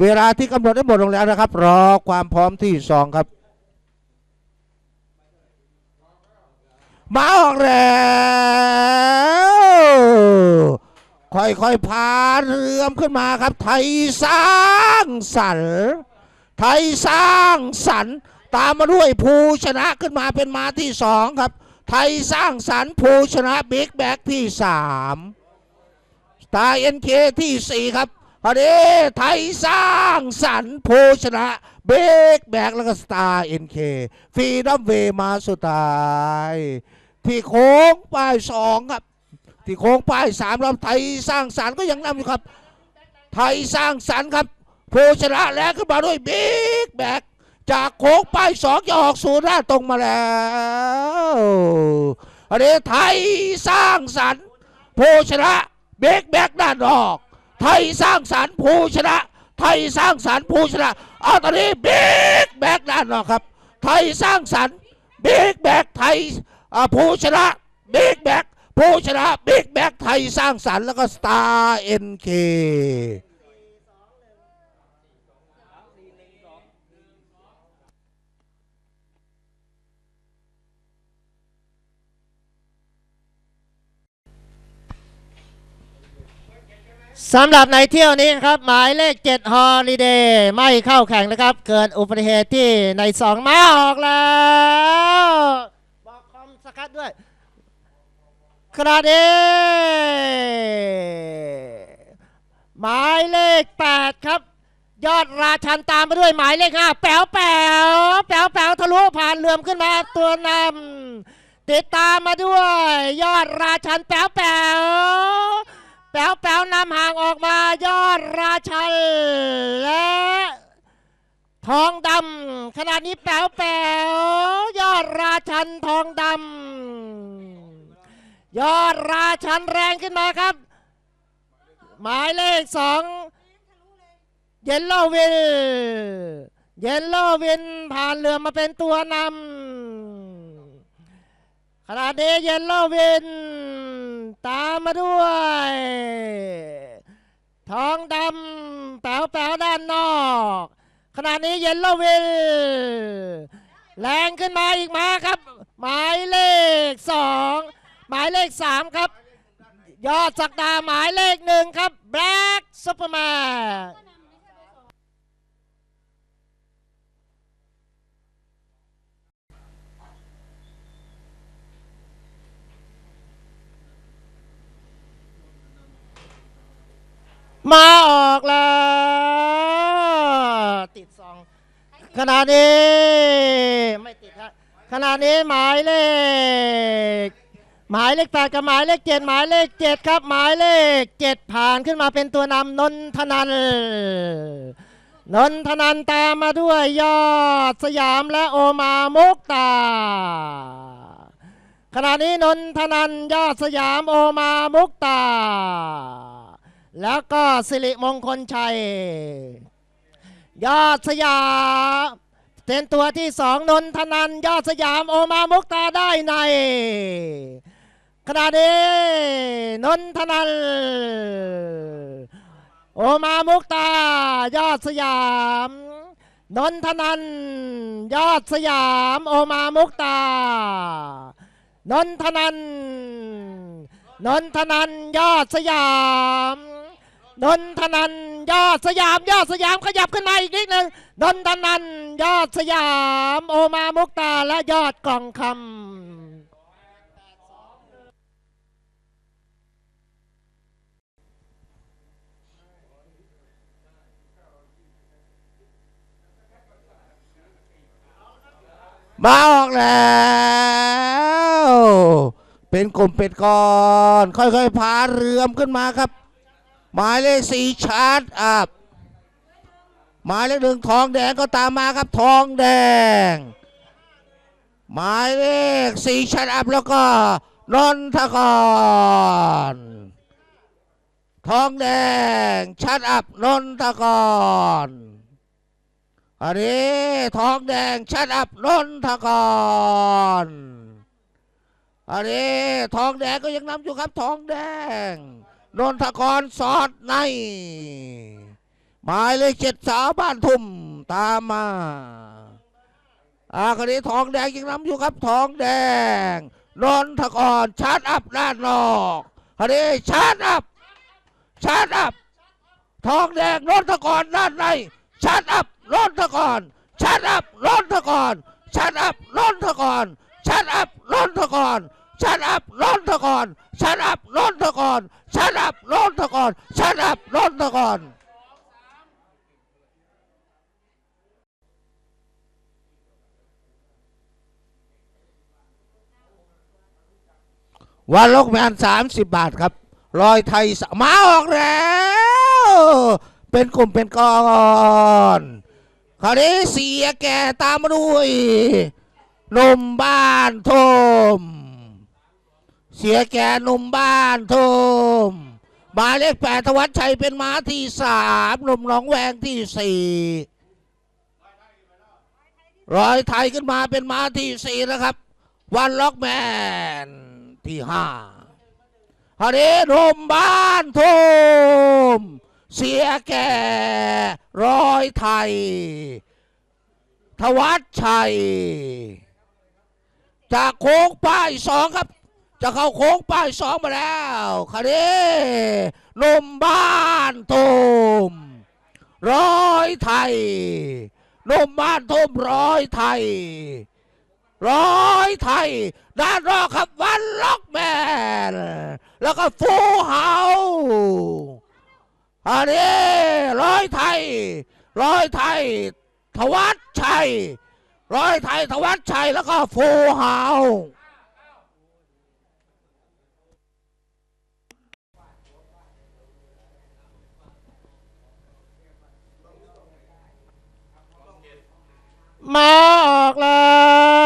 เวลาที่กำหนดได้หมดลงแล้วนะครับ รอความพร้อมที่สองครับ มาออกแล้วค่อยๆพาเรือมขึ้นมาครับ ไทยสร้างสรรค์ไทยสร้างสรรค์ตามมาด้วยภูชนะขึ้นมาเป็นมาที่สองครับ ไทยสร้างสรรค์ภูชนะบิ๊กแบ็กที่สามสตาร์เอ็นเคที่สี่ครับ พอดีไทยสร้างสรรค์ภูชนะ เบิกแบกแล้วก็สตาร์เอ็นเคฟรีดัมเวมาสุดท้าย ที่โค้งป้ายสองครับ ที่โค้งป้ายสามครับไทยสร้างสรรค์ก็ยังนำอยู่ครับ ไทยสร้างสรรค์ครับผู้ชนะแล้วขึ้นมาด้วยเบิกแบกจากโค้งป้ายสองจะออกสู่หน้าตรงมาแล้วอันนี้ไทยสร้างสรรค์ผู้ชนะเบิกแบกด้านนอก ไทยสร้างสรรค์ผู้ชนะ ไทยสร้างสรรค์ผู้ชนะ เอาตอนนี้บิ๊กแบกด้านนอกครับ ไทยสร้างสรรค์บิ๊กแบกไทยผู้ชนะบิ๊กแบกผู้ชนะบิ๊กแบกไทยสร้างสรรค์แล้วก็สตาร์เอ็นเค สำหรับในเที่ยวนี้ครับ หมายเลข7ฮอลิเดย์ไม่เข้าแข่งนะครับ เกิดอุบัติเหตุที่ในสองมาออกแล้วบอกคอมสกัดด้วยขณะนี้หมายเลข 8 ครับ ยอดราชันตามมาด้วยหมายเลข5แป๋วแป๋วแป๋วแป๋วทะลุผ่านเหลื่อมขึ้นมาตัวนำติดตามมาด้วย ยอดราชันแป๋วแป๋ว แป๋วแป๋วนำห่างออกมายอดราชันและทองดำขณะนี้แป๋วแป๋วยอดราชันทองดำยอดราชันแรงขึ้นมาครับ หมายเลขสองเยลโลวินเยลโลวินผ่านเรือมาเป็นตัวนำขณะนี้เยนโลวิน ตามมาด้วย ทองดำแป๋วแป๋วด้านนอก ขณะนี้เยนโลวิล แรงขึ้นมาอีกมาครับ หมายเลขสองหมายเลขสามครับ ยอดสักดาหมายเลขหนึ่งครับแบล็กซุปเปอร์แมน มาออกแล้ว ติดสองขณะนี้ ไม่ติดครับขณะนี้หมายเลข หมายเลขแปดกับหมายเลขเจ็ดหมายเลขเจ็ดครับ หมายเลขเจ็ดผ่านขึ้นมาเป็นตัวนำนนทนันนนทนันตามมาด้วยยอดสยามและโอมามุกตา ขณะนี้นนทนันยอดสยามโอมามุกตา แล้วก็สิริมงคลชัย ยอดสยามเป็นตัวที่สองนนทนันยอดสยามโอมามุกตาได้ในขณะนี้นนทนันโอมามุกตายอดสยามนนทนันยอดสยามโอมามุกตานนทนันนนทนันยอดสยาม นนทนันยอดสยามยอดสยามขยับขึ้นมาอีกนิดหนึ่งนนทนันยอดสยาม โอมามุกตาและยอดกล่องคำมาออกแล้ว เป็นกลุ่มเป็นก้อน ค่อยๆพาเรือมขึ้นมาครับ หมายเลขสี่ชาร์จอัพหมายเลขหนึ่งทองแดงก็ตามมาครับทองแดง หมายเลขสี่ชาร์จอัพแล้วก็นนทกร ทองแดงชัดอัพนนทกรอันนี้ทองแดงชัดอัพนนทกรอันนี้ทองแดงก็ยังนำอยู่ครับทองแดง นนทกรสอดใน หมายเลขเจ็ดสาวบ้านทุ่มตามมาอาคดีทองแดงยังน้ำอยู่ครับทองแดงนนทกรชาร์จอัพด้านนอกคดีชาร์จอัพชาร์จอัพทองแดงนนทกรด้านในชาร์จอัพนนทกรชาร์จอัพนนทกรชาร์จอัพนนทกรชาร์จอัพนนทกร ชาร์จอัพนนทกรชาร์จอัพนนทกรชาร์จอัพนนทกรชาร์จอัพนนทกรวันลกแมนสามสิบบาทครับรอยไทยสมาออกแล้ว เป็นกลุ่มเป็นก้อนคราวนี้เสียแก่ตามมาด้วยนมบ้านทม เสียแก่หนุ่มบ้านทมหมายเลขแปดธวัชชัยเป็นม้าที่สามหนุ่มหนองแวงที่สี่ร้อยไทยขึ้นมาเป็นม้าที่สี่นะครับ วันล็อกแมนที่ห้าฮันนี้หนุ่มบ้านทุมเสียแก่ร้อยไทย ทวัชชัย จากโค้งป้ายสองครับ จะเข้าโค้งป้ายสองมาแล้วคันนี้นมบ้านทุ่มร้อยไทยนมบ้านทุ่มร้อยไทย ร้อยไทย ด้านรอครับวันล็อกแมน แล้วก็ฟูเฮาอันนี้ร้อยไทย ร้อยไทย ทวัชชัย ร้อยไทย ทวัชชัย แล้วก็ฟูเฮาออกแล้ว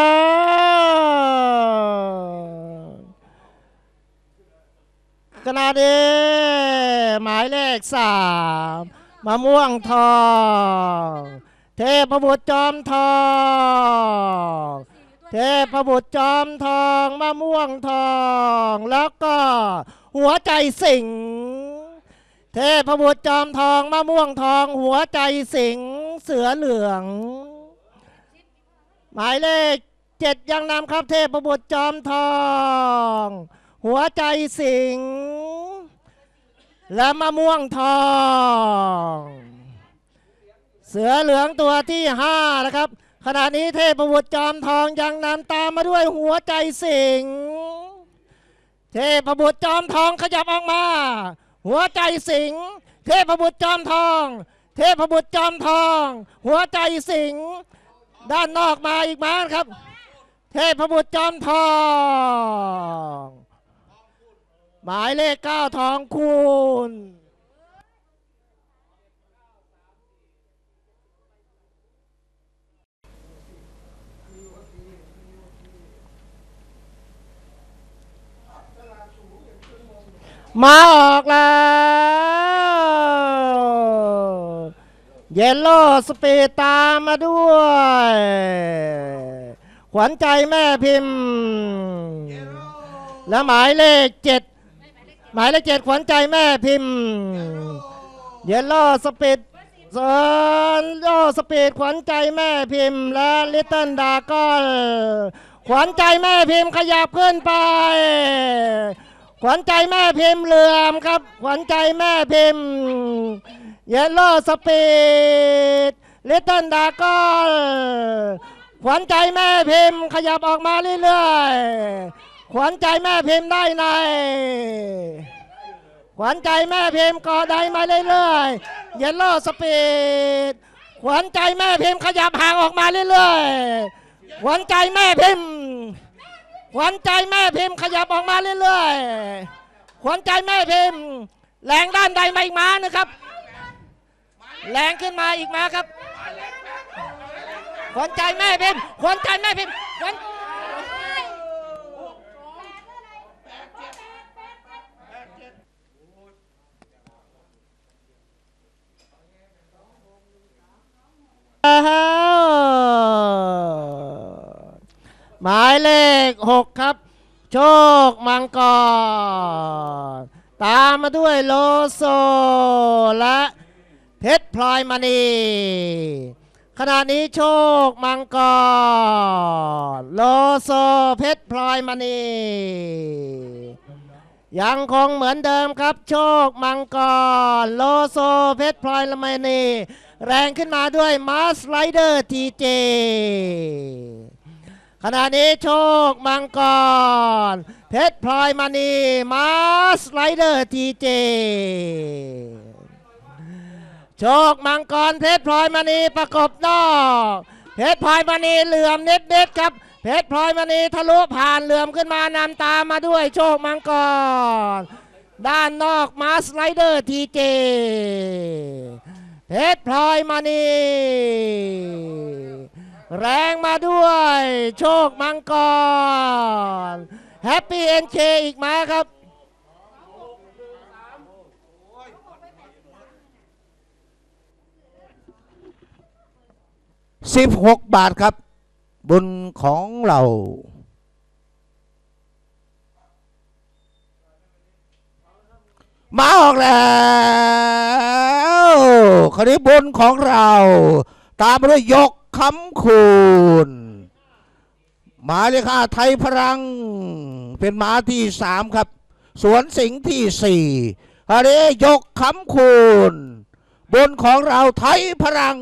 ขณะนี้หมายเลข สามมะม่วงทอง เทพบุตรจอมทอง เทพบุตรจอมทองมะม่วงทอง แล้วก็หัวใจสิงเทพบุตรจอมทองมะม่วงทอง หัวใจสิงเสือเหลือง หมายเลขเจ็ดยังนำครับเทพบุตรจอมทอง หัวใจสิง และมะม่วงทอง เสือเหลืองตัวที่ห้านะครับ ขณะนี้เทพบุตรจอมทองยังนำตามมาด้วยหัวใจสิงเทพบุตรจอมทองขยับออกมา หัวใจสิงเทพบุตรจอมทอง เทพบุตรจอมทอง หัวใจสิงด้านนอกมาอีกมาครับ เทพบุตรจอมทอง หมายเลขเก้าทองคูณมาออกแล้ว เยลโล่สปีดตามมาด้วย ขวัญใจแม่พิมพ์ และหมายเลขเจ็ด หมายเลขเจ็ดขวัญใจแม่พิมพ์ เยลโล่สปีดเซนโล่สปีดขวัญใจแม่พิมพ์ และลิตเติ้ลดากอนขวัญใจแม่พิมพ์ขยับขึ้นไป ขวัญใจแม่พิมพ์เหลื่อมครับ ขวัญใจแม่พิมพ์ เยลโล่สปีดลิตเติ้ลดากอนขวัญใจแม่พิมพ์ขยับออกมาเรื่อยๆ ขวัญใจแม่พิมพ์ได้ใน ขวัญใจแม่พิมพ์ก่อได้มาเรื่อยๆ เยลโล่สปีด ขวัญใจแม่พิมพ์ขยับห่างออกมาเรื่อยๆ ขวัญใจแม่พิมพ์ ขวัญใจแม่พิมพ์ขยับออกมาเรื่อยๆ ขวัญใจแม่พิมพ์ แรงด้านใดมาอีกมานะครับ แรงขึ้นมาอีกมาครับ ขวัญใจแม่พิมพ์ ขวัญใจแม่พิมพ์ขวัญห มายเลขหกครับ โชคมังกร ตามมาด้วยโลโซ และเพชรพลอยมณีขณะนี้โชคมังกร โลโซเพชรพลอยมณียังคงเหมือนเดิมครับ โชคมังกร โลโซเพชรพลอยละไมนีแรงขึ้นมาด้วยมาสไลเดอร์ทีเจ ขณะนี้โชคมังกร เพชรพลอยมณีมาสไลเดอร์ทีเจโชคมังกรเพชรพลอยมณีประกบนอกเพชรพลอยมณีเหลื่อมเน็ตเน็ตๆครับเพชรพลอยมณีทะลุผ่านเหลื่อมขึ้นมานำตามมาด้วยโชคมังกร ด้านนอกมาสไลเดอร์ทีเจเพชรพลอยมณี แรงมาด้วย โชคมังกรแฮปปี้เอ็นเคอีกมาครับสิบหกบาทครับ บุญของเรามาออกแล้วคราวนี้บุญของเรา ตามมาด้วยยก คำคูณหมายเลขห้าไทยพลัง เป็นหมาที่สามครับ สวนสิงห์ที่สี่คราวนี้ยกคำคูณบุญของเราไทยพลัง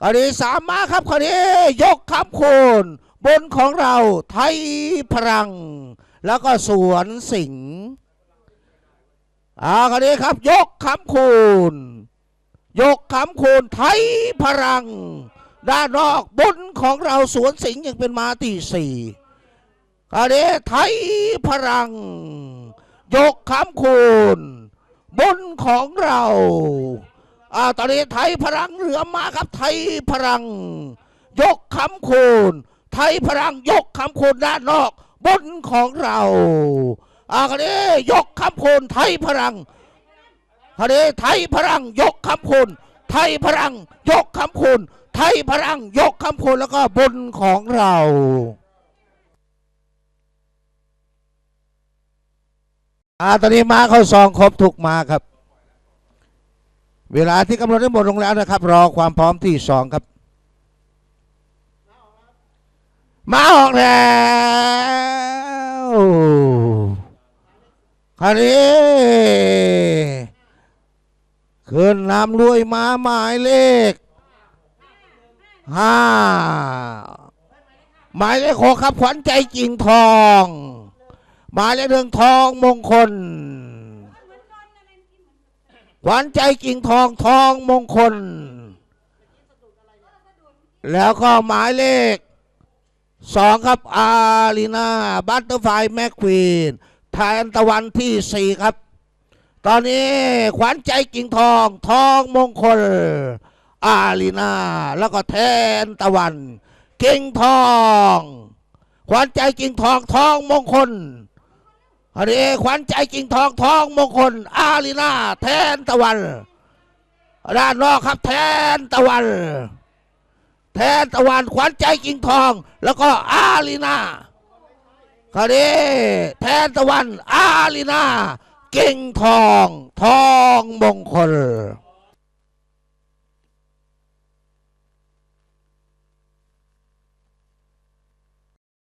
คราวนี้สามมาครับคราวนี้ยกคำคูณบนของเราไทยพลัง แล้วก็สวนสิงห์อ่าคราวนี้ครับ ยกคำคูณ ยกคำโคูณไทยพลัง ด้านนอกบนของเราสวนสิงห์ยังเป็นมาที่สี่คราวนี้ไทยพลัง ยกคำโคูณบนของเราอ่าตอนนี้ไทยพลังเหลือมาครับไทยพลัง ยกคำโคูณไทยพลังยกคำโคูณด้านนอก บนของเราอ่าครนี้ยกคำโคูณไทยพลัง คราวนี้ไทยพลังยกคำคูณไทยพลังยกคำคูณไทยพลังยกคำคูณแล้วก็บนของเราอาตอนนี้มาเข้าซองครบทุกมาครับ เวลาที่กำหนดได้หมดลงแล้วนะครับ รอความพร้อมที่สองครับ มาออกแล้วคราวนี้ ขึ้นนำรวยมาหมายเลขห้าหมายเลขหกครับขวัญใจจริงทองหมายเลขหนึ่งทองมงคล ขวัญใจกิ่งทองทองมงคล แล้วก็หมายเลขสองครับอารีนาบัตเตอร์ไฟแมคควีนแทนตะวันที่สี่ครับ ตอนนี้ขวัญใจกิ่งทอง ทองมงคล อารีนา แล้วก็แทนตะวัน กิ่งทอง ขวัญใจกิ่งทองทองมงคลอันนี้ขวัญใจกิ่งทองทองมงคล อารีนา แทนตะวันด้านนอกครับแทนตะวัน แทนตะวันขวัญใจกิ่งทอง แล้วก็อารีนาคราวนี้แทนตะวัน อารีนา กิ่งทองทองมงคล